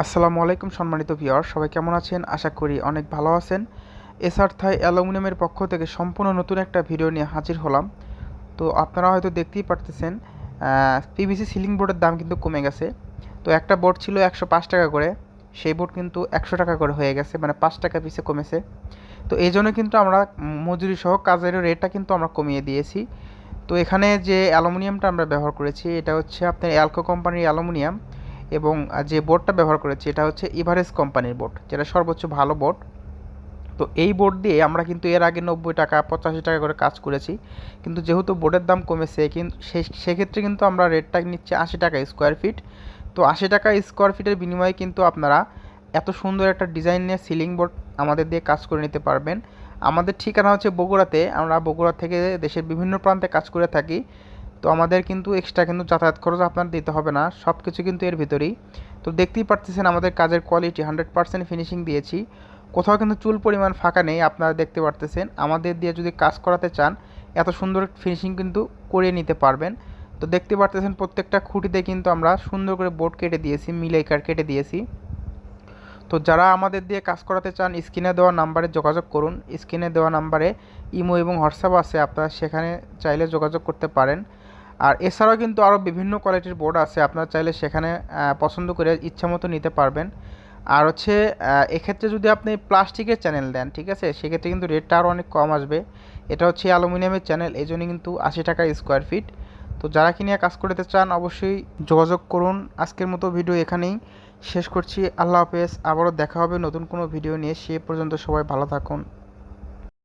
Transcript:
আসসালামু আলাইকুম সম্মানিত ভিওর সবাই কেমন আছেন? আশা করি অনেক ভালো আছেন। এসআর থাই অ্যালুমিনিয়ামের পক্ষ থেকে সম্পূর্ণ নতুন একটা ভিডিও নিয়ে হাজির হলাম। তো আপনারা হয়তো দেখতেই পারতেছেন পিভিসি সিলিং বোর্ডের দাম কিন্তু কমে গেছে। তো একটা বোর্ড ছিল একশো পাঁচ টাকা করে, সেই বোর্ড কিন্তু একশো টাকা করে হয়ে গেছে মানে পাঁচ টাকা পিসে কমেছে। তো এই জন্য কিন্তু আমরা মজুরি সহ কাজের রেটটা কিন্তু আমরা কমিয়ে দিয়েছি। তো এখানে যে অ্যালুমিনিয়ামটা আমরা ব্যবহার করেছি, এটা হচ্ছে আপনার অ্যালকো কোম্পানির অ্যালুমিনিয়াম। এবং যে বোর্ডটা ব্যবহার করেছি এটা হচ্ছে ইভারেজ কোম্পানির বোর্ড, যেটা সর্বোচ্চ ভালো বোর্ড। তো এই বোর্ড দিয়ে আমরা কিন্তু এর আগে নব্বই টাকা, পঁচাশি টাকা করে কাজ করেছি। কিন্তু যেহেতু বোর্ডের দাম কমেছে কিন্তু সেক্ষেত্রে কিন্তু আমরা রেটটা নিচ্ছি আশি টাকা স্কোয়ার ফিট তো আশি টাকা স্কোয়ার ফিটের বিনিময়ে কিন্তু আপনারা এত সুন্দর একটা ডিজাইনের সিলিং বোর্ড আমাদের দিয়ে কাজ করে নিতে পারবেন। আমাদের ঠিকানা হচ্ছে বগুড়াতে। আমরা বগুড়া থেকে দেশের বিভিন্ন প্রান্তে কাজ করে থাকি। তো আমাদের কিন্তু এক্সট্রা কিন্তু যাতায়াত খরচ আপনার দিতে হবে না সব কিছু কিন্তু এর ভিতরেই। তো দেখতেই পারতেছেন আমাদের কাজের কোয়ালিটি হান্ড্রেড পার্সেন্ট ফিনিশিং দিয়েছি। কোথাও কিন্তু চুল পরিমাণ ফাঁকা নেই, আপনারা দেখতে পারতেছেন। আমাদের দিয়ে যদি কাজ করাতে চান, এত সুন্দর ফিনিশিং কিন্তু করিয়ে নিতে পারবেন। তো দেখতে পারতেছেন প্রত্যেকটা খুঁটিতে কিন্তু আমরা সুন্দর করে বোর্ড কেটে দিয়েছি মিলাইকার কেটে দিয়েছি। তো যারা আমাদের দিয়ে কাজ করাতে চান, স্ক্রিনে দেওয়া নাম্বারে যোগাযোগ করুন। স্ক্রিনে দেওয়া নাম্বারে ইমো এবং হোয়াটসঅ্যাপ আছে, আপনারা সেখানে চাইলে যোগাযোগ করতে পারেন। আর এছাড়াও কিন্তু আরও বিভিন্ন কোয়ালিটির বোর্ড আছে, আপনার চাইলে সেখানে পছন্দ করে ইচ্ছা মতো নিতে পারবেন। আর হচ্ছে এক্ষেত্রে যদি আপনি প্লাস্টিকের চ্যানেল দেন, ঠিক আছে? সেক্ষেত্রে কিন্তু রেটটা আরও অনেক কম আসবে। এটা হচ্ছে অ্যালুমিনিয়ামের চ্যানেল, এই জন্য কিন্তু আশি টাকা স্কোয়ার ফিট তো যারা কিনে কাজ করতে চান, অবশ্যই যোগাযোগ করুন। আজকের মতো ভিডিও এখানেই শেষ করছি। আল্লাহ হাফেজ, আবারও দেখা হবে নতুন কোনো ভিডিও নিয়ে। সে পর্যন্ত সবাই ভালো থাকুন।